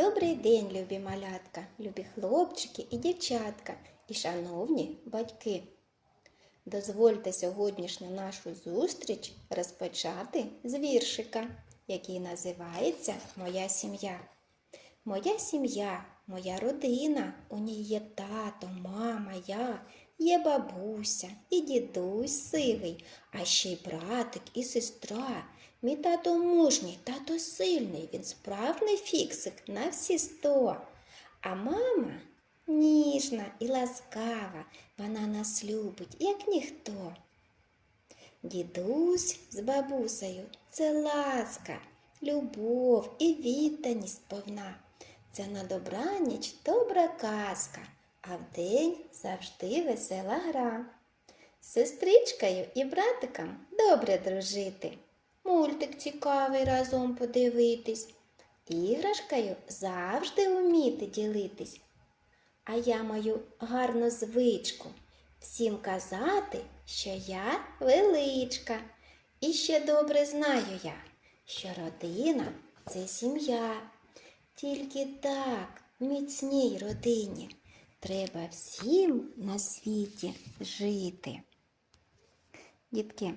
Добрий день, любі малятка, любі хлопчики і дівчатка, і шановні батьки. Дозвольте сьогоднішню нашу зустріч розпочати з віршика, який називається Моя сім'я. Моя сім'я, моя родина, у ній є тато, мама, я, є бабуся і дідусь сивий, а ще й братик і сестра. Мій тато мужній, тато сильний, він справний фіксик на всі сто. А мама ніжна і ласкава, вона нас любить, як ніхто. Дідусь з бабусею це ласка, любов і відданість повна. Це на добраніч добра казка, а вдень завжди весела гра. З сестричкою і братиком добре дружити. Мультик цікавий разом подивитись. Іграшкою завжди вміти ділитись. А я маю гарну звичку всім казати, що я величка. І ще добре знаю я, що родина це сім'я. Тільки так, міцній родині, треба всім на світі жити. Дітки,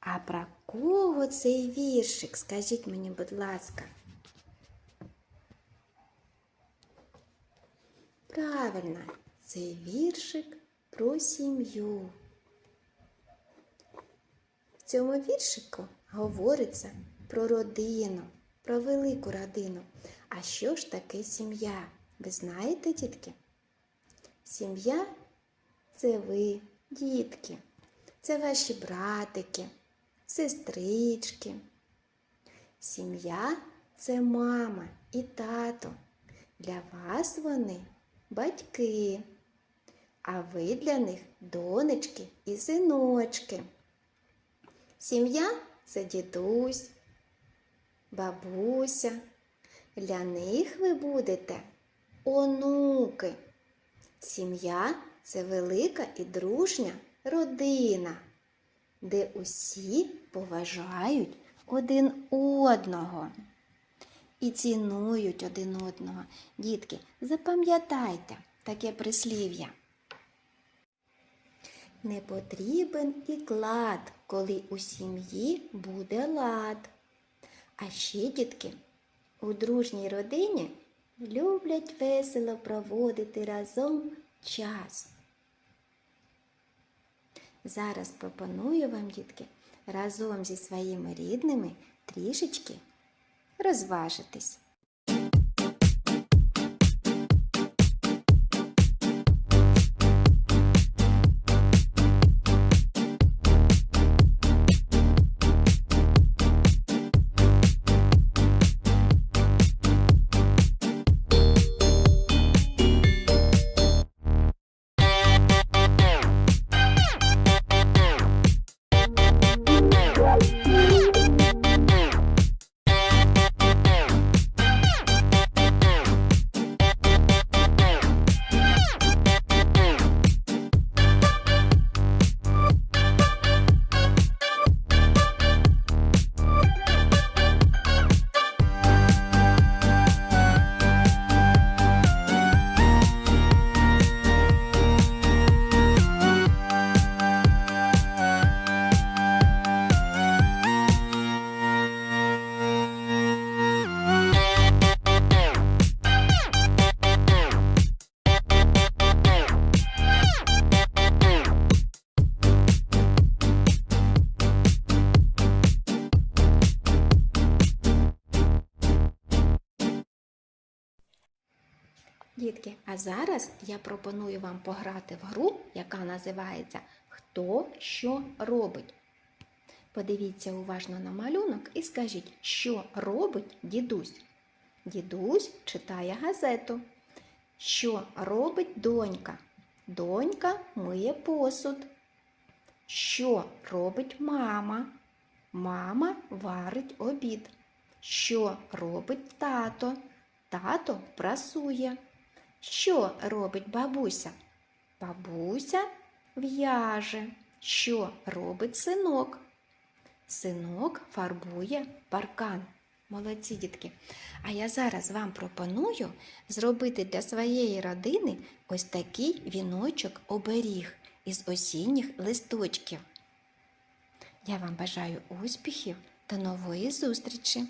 а про кого цей віршик? Скажіть мені, будь ласка. Правильно, цей віршик про сім'ю. В цьому віршику говориться про родину, про велику родину. А що ж таке сім'я? Ви знаєте, дітки? Сім'я це ви, дітки, це ваші братики, сестрички. Сім'я це мама і тато. Для вас вони батьки, а ви для них донечки і синочки. Сім'я це дідусь, бабуся. Для них ви будете онуки. Сім'я це велика і дружня родина, де усі поважають один одного і цінують один одного. Дітки, запам'ятайте таке прислів'я. Не потрібен і клад, коли у сім'ї буде лад. А ще, дітки, у дружній родині люблять весело проводити разом час. Зараз пропоную вам, дітки, разом зі своїми рідними трішечки розважитись. Дітки, а зараз я пропоную вам пограти в гру, яка називається Хто що робить. Подивіться уважно на малюнок і скажіть, що робить дідусь. Дідусь читає газету. Що робить донька? Донька миє посуд. Що робить мама? Мама варить обід. Що робить тато? Тато прасує. Що робить бабуся? Бабуся в'яже. Що робить синок? Синок фарбує паркан. Молодці, дітки. А я зараз вам пропоную зробити для своєї родини ось такий віночок оберіг із осінніх листочків. Я вам бажаю успіхів та нової зустрічі!